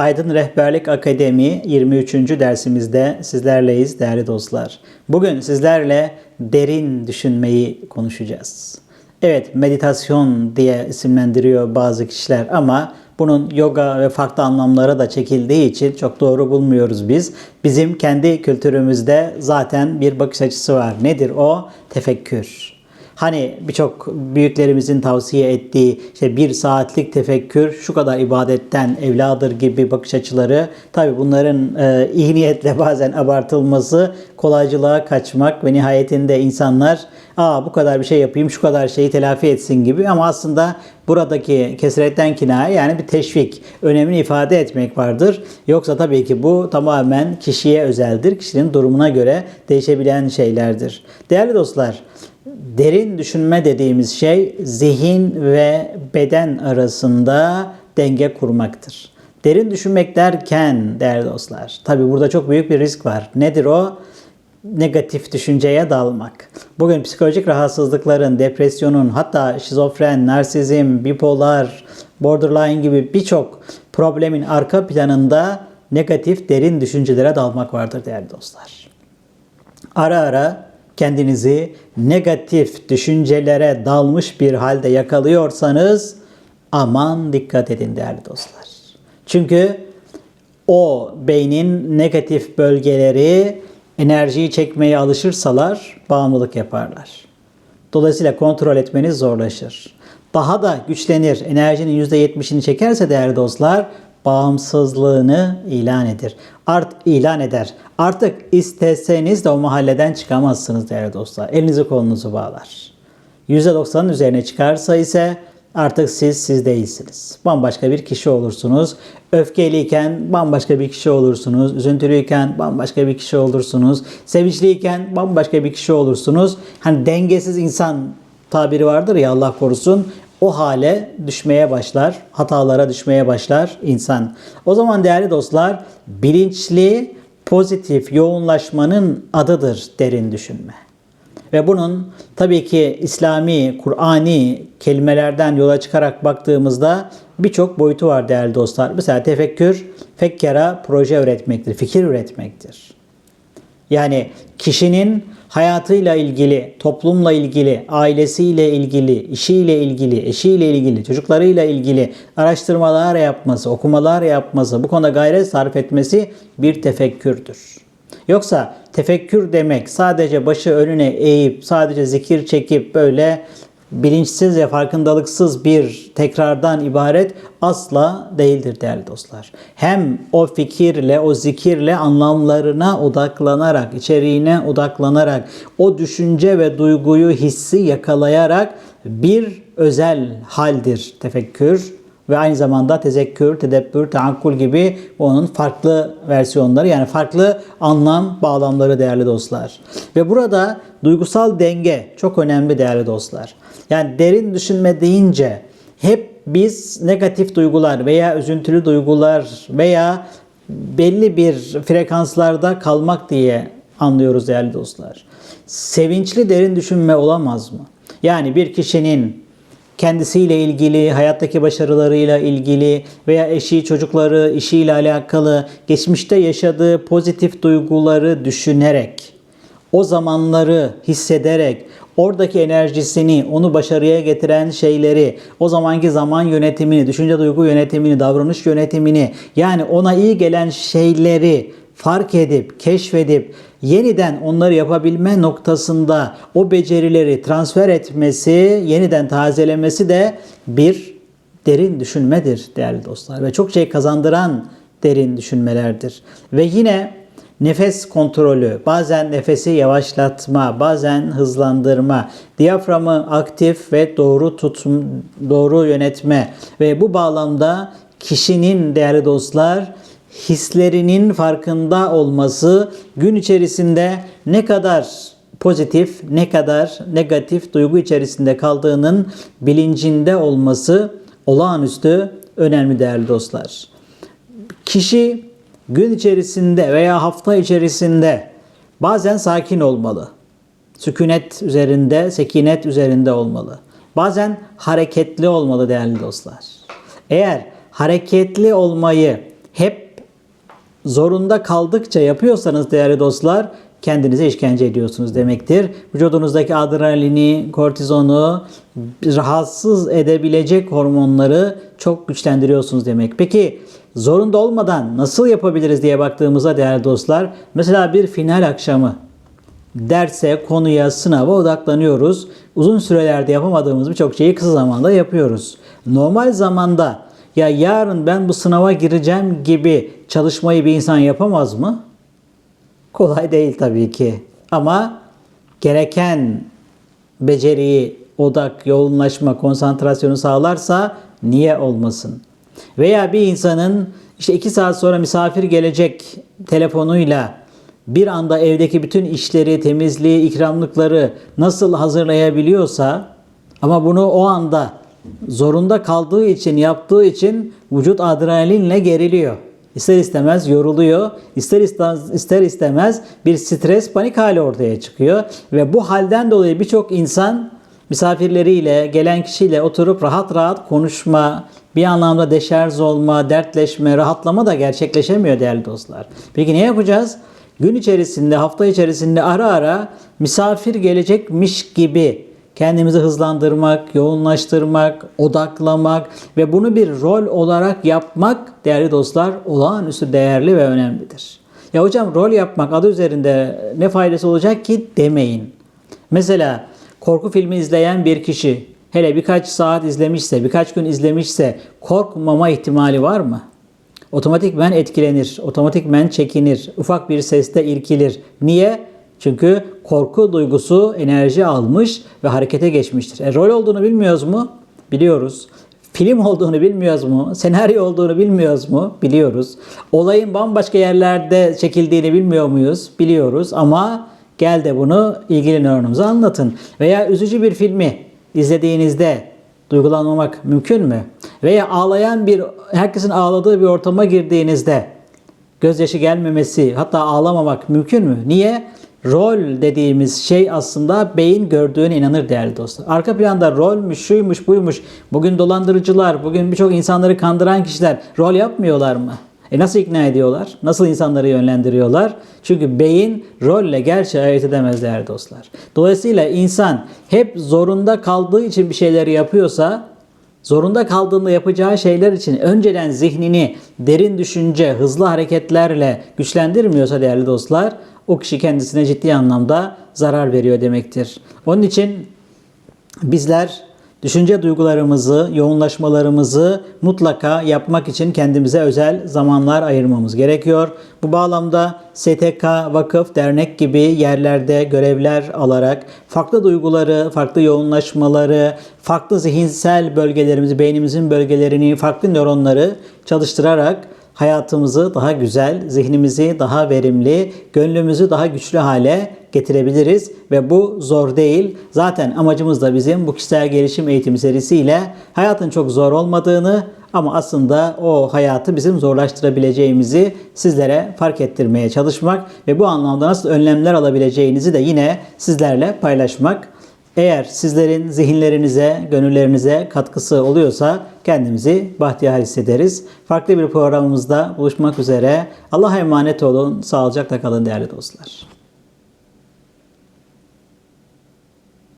Aydın Rehberlik Akademi 23. dersimizde sizlerleyiz değerli dostlar. Bugün sizlerle derin düşünmeyi konuşacağız. Evet meditasyon diye isimlendiriyor bazı kişiler ama bunun yoga ve farklı anlamlara da çekildiği için çok doğru bulmuyoruz biz. Bizim kendi kültürümüzde zaten bir bakış açısı var. Nedir o? Tefekkür. Hani birçok büyüklerimizin tavsiye ettiği işte bir saatlik tefekkür şu kadar ibadetten evladır gibi bakış açıları tabi bunların e, iyi niyetle bazen abartılması kolaycılığa kaçmak ve nihayetinde insanlar aa bu kadar bir şey yapayım şu kadar şeyi telafi etsin gibi ama aslında buradaki kesretten kinaye yani bir teşvik önemini ifade etmek vardır. Yoksa tabii ki bu tamamen kişiye özeldir. Kişinin durumuna göre değişebilen şeylerdir. Değerli dostlar Derin düşünme dediğimiz şey zihin ve beden arasında denge kurmaktır. Derin düşünmek derken değerli dostlar, tabi burada çok büyük bir risk var. Nedir o? Negatif düşünceye dalmak. Bugün psikolojik rahatsızlıkların, depresyonun, hatta şizofren, narsizm, bipolar, borderline gibi birçok problemin arka planında negatif derin düşüncelere dalmak vardır değerli dostlar. Ara ara kendinizi negatif düşüncelere dalmış bir halde yakalıyorsanız aman dikkat edin değerli dostlar. Çünkü o beynin negatif bölgeleri enerjiyi çekmeye alışırsalar bağımlılık yaparlar. Dolayısıyla kontrol etmeniz zorlaşır. Daha da güçlenir, enerjinin %70'ini çekerse değerli dostlar bağımsızlığını ilan eder. Art ilan eder. Artık isteseniz de o mahalleden çıkamazsınız değerli dostlar. Elinizi kolunuzu bağlar. %90'ın üzerine çıkarsa ise artık siz siz değilsiniz. Bambaşka bir kişi olursunuz. Öfkeliyken bambaşka bir kişi olursunuz. Üzüntülüyken bambaşka bir kişi olursunuz. Sevinçliyken bambaşka bir kişi olursunuz. Hani dengesiz insan tabiri vardır ya Allah korusun o hale düşmeye başlar, hatalara düşmeye başlar insan. O zaman değerli dostlar, bilinçli, pozitif yoğunlaşmanın adıdır derin düşünme. Ve bunun tabii ki İslami, Kur'ani kelimelerden yola çıkarak baktığımızda birçok boyutu var değerli dostlar. Mesela tefekkür, fekkera proje üretmektir, fikir üretmektir. Yani kişinin hayatıyla ilgili, toplumla ilgili, ailesiyle ilgili, işiyle ilgili, eşiyle ilgili, çocuklarıyla ilgili araştırmalar yapması, okumalar yapması, bu konuda gayret sarf etmesi bir tefekkürdür. Yoksa tefekkür demek sadece başı önüne eğip, sadece zikir çekip böyle bilinçsiz ve farkındalıksız bir tekrardan ibaret asla değildir değerli dostlar. Hem o fikirle, o zikirle anlamlarına odaklanarak, içeriğine odaklanarak, o düşünce ve duyguyu, hissi yakalayarak bir özel haldir tefekkür ve aynı zamanda tezekkür, tedebbür, taakkul gibi onun farklı versiyonları yani farklı anlam bağlamları değerli dostlar. Ve burada duygusal denge çok önemli değerli dostlar. Yani derin düşünme deyince hep biz negatif duygular veya üzüntülü duygular veya belli bir frekanslarda kalmak diye anlıyoruz değerli dostlar. Sevinçli derin düşünme olamaz mı? Yani bir kişinin kendisiyle ilgili, hayattaki başarılarıyla ilgili veya eşi, çocukları, işiyle alakalı geçmişte yaşadığı pozitif duyguları düşünerek, o zamanları hissederek, oradaki enerjisini, onu başarıya getiren şeyleri, o zamanki zaman yönetimini, düşünce duygu yönetimini, davranış yönetimini, yani ona iyi gelen şeyleri fark edip, keşfedip, yeniden onları yapabilme noktasında o becerileri transfer etmesi, yeniden tazelemesi de bir derin düşünmedir değerli dostlar. Ve çok şey kazandıran derin düşünmelerdir. Ve yine nefes kontrolü, bazen nefesi yavaşlatma, bazen hızlandırma, diyaframı aktif ve doğru tutma, doğru yönetme ve bu bağlamda kişinin değerli dostlar hislerinin farkında olması gün içerisinde ne kadar pozitif ne kadar negatif duygu içerisinde kaldığının bilincinde olması olağanüstü önemli değerli dostlar. Kişi gün içerisinde veya hafta içerisinde bazen sakin olmalı. Sükunet üzerinde, sekinet üzerinde olmalı. Bazen hareketli olmalı değerli dostlar. Eğer hareketli olmayı hep zorunda kaldıkça yapıyorsanız değerli dostlar kendinize işkence ediyorsunuz demektir. Vücudunuzdaki adrenalini, kortizonu, rahatsız edebilecek hormonları çok güçlendiriyorsunuz demek. Peki zorunda olmadan nasıl yapabiliriz diye baktığımızda değerli dostlar mesela bir final akşamı derse, konuya, sınava odaklanıyoruz. Uzun sürelerde yapamadığımız birçok şeyi kısa zamanda yapıyoruz. Normal zamanda ya yarın ben bu sınava gireceğim gibi çalışmayı bir insan yapamaz mı? Kolay değil tabii ki. Ama gereken beceriyi, odak, yoğunlaşma, konsantrasyonu sağlarsa niye olmasın? Veya bir insanın işte iki saat sonra misafir gelecek telefonuyla bir anda evdeki bütün işleri, temizliği, ikramlıkları nasıl hazırlayabiliyorsa ama bunu o anda zorunda kaldığı için, yaptığı için vücut adrenalinle geriliyor. İster istemez yoruluyor. İster istemez, ister istemez bir stres, panik hali ortaya çıkıyor. Ve bu halden dolayı birçok insan misafirleriyle, gelen kişiyle oturup rahat rahat konuşma, bir anlamda deşarj olma, dertleşme, rahatlama da gerçekleşemiyor değerli dostlar. Peki ne yapacağız? Gün içerisinde, hafta içerisinde ara ara misafir gelecekmiş gibi kendimizi hızlandırmak, yoğunlaştırmak, odaklamak ve bunu bir rol olarak yapmak değerli dostlar olağanüstü değerli ve önemlidir. Ya hocam rol yapmak adı üzerinde ne faydası olacak ki demeyin. Mesela korku filmi izleyen bir kişi hele birkaç saat izlemişse, birkaç gün izlemişse korkmama ihtimali var mı? Otomatikmen etkilenir, otomatikmen çekinir, ufak bir seste irkilir. Niye? Çünkü korku duygusu enerji almış ve harekete geçmiştir. E, rol olduğunu bilmiyoruz mu? Biliyoruz. Film olduğunu bilmiyoruz mu? Senaryo olduğunu bilmiyoruz mu? Biliyoruz. Olayın bambaşka yerlerde çekildiğini bilmiyor muyuz? Biliyoruz ama gel de bunu ilgili nöronumuza anlatın. Veya üzücü bir filmi izlediğinizde duygulanmamak mümkün mü? Veya ağlayan bir, herkesin ağladığı bir ortama girdiğinizde gözyaşı gelmemesi, hatta ağlamamak mümkün mü? Niye? Rol dediğimiz şey aslında beyin gördüğüne inanır değerli dostlar. Arka planda rolmüş, şuymuş, buymuş. Bugün dolandırıcılar, bugün birçok insanları kandıran kişiler rol yapmıyorlar mı? E nasıl ikna ediyorlar? Nasıl insanları yönlendiriyorlar? Çünkü beyin rolle gerçeği ayırt edemez değerli dostlar. Dolayısıyla insan hep zorunda kaldığı için bir şeyleri yapıyorsa zorunda kaldığında yapacağı şeyler için önceden zihnini derin düşünce, hızlı hareketlerle güçlendirmiyorsa değerli dostlar, o kişi kendisine ciddi anlamda zarar veriyor demektir. Onun için bizler düşünce duygularımızı, yoğunlaşmalarımızı mutlaka yapmak için kendimize özel zamanlar ayırmamız gerekiyor. Bu bağlamda STK, vakıf, dernek gibi yerlerde görevler alarak farklı duyguları, farklı yoğunlaşmaları, farklı zihinsel bölgelerimizi, beynimizin bölgelerini, farklı nöronları çalıştırarak hayatımızı daha güzel, zihnimizi daha verimli, gönlümüzü daha güçlü hale getirebiliriz ve bu zor değil. Zaten amacımız da bizim bu kişisel gelişim eğitim serisiyle hayatın çok zor olmadığını ama aslında o hayatı bizim zorlaştırabileceğimizi sizlere fark ettirmeye çalışmak ve bu anlamda nasıl önlemler alabileceğinizi de yine sizlerle paylaşmak. Eğer sizlerin zihinlerinize, gönüllerinize katkısı oluyorsa kendimizi bahtiyar hissederiz. Farklı bir programımızda buluşmak üzere. Allah'a emanet olun. Sağlıcakla kalın değerli dostlar.